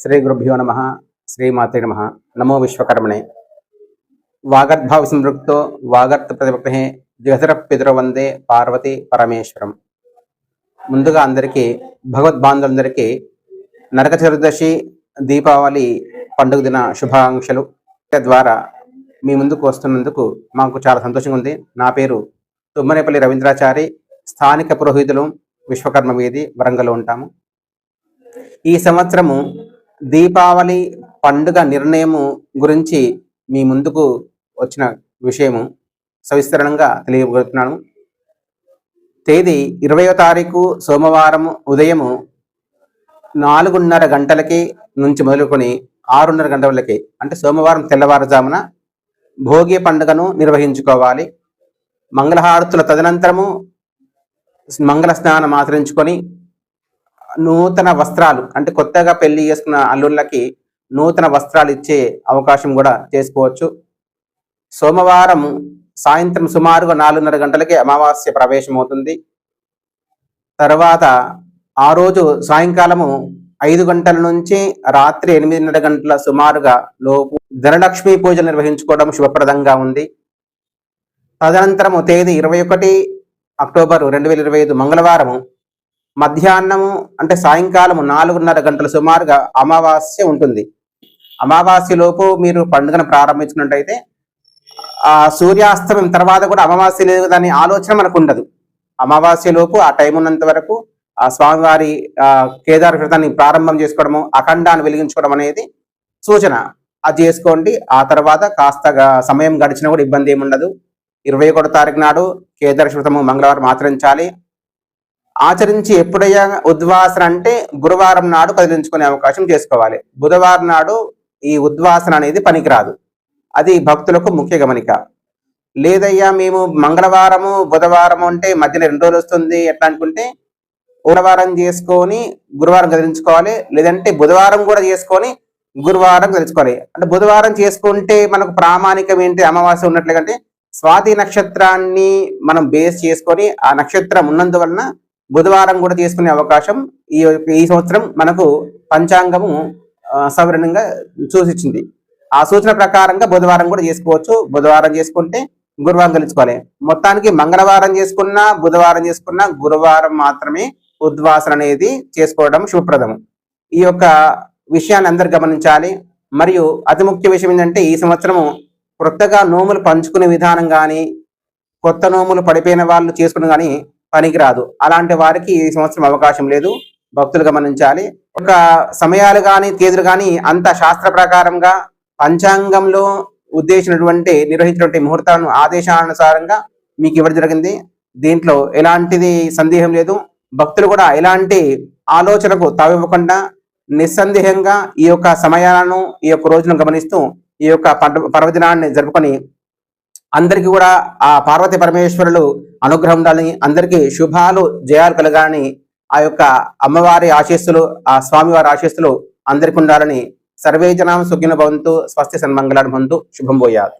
శ్రీ గురుభ్యో నమ శ్రీమాతే నమ నమో విశ్వకర్మణే. వాగర్భావ సంపృక్తో వాగర్త ప్రతిపక్ష ద్విహతర పితర వందే పార్వతి పరమేశ్వరం. ముందుగా అందరికీ భగవద్బాంధులందరికీ నరక చతుర్దశి దీపావళి పండుగ దిన శుభాకాంక్షలు. ద్వారా మీ ముందుకు వస్తున్నందుకు మాకు చాలా సంతోషంగా ఉంది. నా పేరు తుమ్మనేపల్లి రవీంద్రాచారి. స్థానిక పురోహితులు విశ్వకర్మ వీధి వరంగల్లో ఉంటాము. ఈ సంవత్సరము దీపావళి పండుగ నిర్ణయము గురించి మీ ముందుకు వచ్చిన విషయము సవిస్తరణంగా తెలియబోతున్నాను తేదీ ఇరవయో తారీఖు సోమవారం ఉదయము నాలుగున్నర గంటలకి నుంచి మొదలుకొని ఆరున్నర గంటలకి అంటే సోమవారం తెల్లవారుజామున భోగి పండుగను నిర్వహించుకోవాలి. మంగళహారతుల తదనంతరము మంగళ స్నానం ఆచరించుకొని నూతన వస్త్రాలు అంటే కొత్తగా పెళ్ళి చేసుకున్న అల్లుళ్ళకి నూతన వస్త్రాలు ఇచ్చే అవకాశం కూడా చేసుకోవచ్చు. సోమవారం సాయంత్రం సుమారుగా నాలుగున్నర గంటలకి అమావాస్య ప్రవేశం అవుతుంది. తర్వాత ఆ రోజు సాయంకాలము ఐదు గంటల నుంచి రాత్రి ఎనిమిదిన్నర గంటల సుమారుగా లోపు ధనలక్ష్మి పూజ నిర్వహించుకోవడం శుభప్రదంగా ఉంది. తదనంతరము తేదీ ఇరవై ఒకటి అక్టోబర్ రెండు వేల ఇరవై ఐదు మంగళవారము మధ్యాహ్నము అంటే సాయంకాలము నాలుగున్నర గంటల సుమారుగా అమావాస్య ఉంటుంది. అమావాస్య లోపు మీరు పండుగను ప్రారంభించినట్టయితే ఆ సూర్యాస్తమయం తర్వాత కూడా అమావాస్య లేదు దాని ఆలోచన మనకు ఉండదు అమావాస్య లోపు ఆ టైం ఉన్నంత వరకు ఆ స్వామివారి కేదార వ్రతాన్ని ప్రారంభం చేసుకోవడము అఖండాన్ని వెలిగించుకోవడం అనేది సూచన. అది చేసుకోండి. ఆ తర్వాత కాస్త సమయం గడిచినా కూడా ఇబ్బంది ఏమి ఉండదు ఇరవై ఒకటో తారీఖు నాడు కేదార వ్రతము మంగళవారం ఆచరించాలి. ఆచరించి ఎప్పుడయ్యా ఉద్వాసన అంటే గురువారం నాడు కదిలించుకునే అవకాశం చేసుకోవాలి. బుధవారం నాడు ఈ ఉద్వాసన అనేది పనికిరాదు. అది భక్తులకు ముఖ్య గమనిక. లేదయ్యా మేము మంగళవారము బుధవారం అంటే మధ్యన రెండు రోజులు వస్తుంది. ఎట్లా అనుకుంటే గురువారం చేసుకొని గురువారం కదిలించుకోవాలి. లేదంటే బుధవారం కూడా చేసుకొని గురువారం కదిలించుకోవాలి. అంటే బుధవారం చేసుకుంటే మనకు ప్రామాణికం ఏంటి? అమావాస్య ఉన్నట్లుగంటే స్వాతి నక్షత్రాన్ని మనం బేస్ చేసుకొని ఆ నక్షత్రం ఉన్నందువలన బుధవారం కూడా తీసుకునే అవకాశం ఈ ఈ సంవత్సరం మనకు పంచాంగము సవరణంగా సూచించింది. ఆ సూచన ప్రకారంగా బుధవారం కూడా చేసుకోవచ్చు. బుధవారం చేసుకుంటే గురువారం కలుసుకోవాలి మొత్తానికి మంగళవారం చేసుకున్నా బుధవారం చేసుకున్నా గురువారం మాత్రమే ఉద్వాసన అనేది చేసుకోవడం శుభప్రదము. ఈ యొక్క విషయాన్ని అందరు గమనించాలి. మరియు అతి ముఖ్య విషయం ఏంటంటే ఈ సంవత్సరము కొత్తగా నోములు పంచుకునే విధానం కానీ కొత్త నోములు పడిపోయిన వాళ్ళు చేసుకుని కానీ పనికిరాదు. అలాంటి వారికి ఈ సంవత్సరం అవకాశం లేదు. భక్తులు గమనించాలి. ఒక సమయాలు కానీ తేదీలు కానీ అంత శాస్త్ర ప్రకారంగా పంచాంగంలో ఉద్దేశించినటువంటి నిర్వహించినటువంటి ముహూర్తాలను ఆదేశానుసారంగా మీకు ఇవ్వడం జరిగింది. దీంట్లో ఎలాంటిది సందేహం లేదు. భక్తులు కూడా ఎలాంటి ఆలోచనకు తావివ్వకుండా నిస్సందేహంగా ఈ యొక్క సమయాలను ఈ యొక్క రోజులను గమనిస్తూ ఈ యొక్క పర్వదినాన్ని జరుపుకొని అందరికీ కూడా ఆ పార్వతి పరమేశ్వరులు అనుగ్రహం ఉండాలని అందరికీ శుభాలు జయాలు కలగాలని ఆ యొక్క అమ్మవారి ఆశీస్సులు ఆ స్వామివారి ఆశీస్సులు అందరికి ఉండాలని సర్వే జనాం సుఖిన భవంతు స్వస్తి సన్మంగళాన్ని భవంతు శుభం పోయారు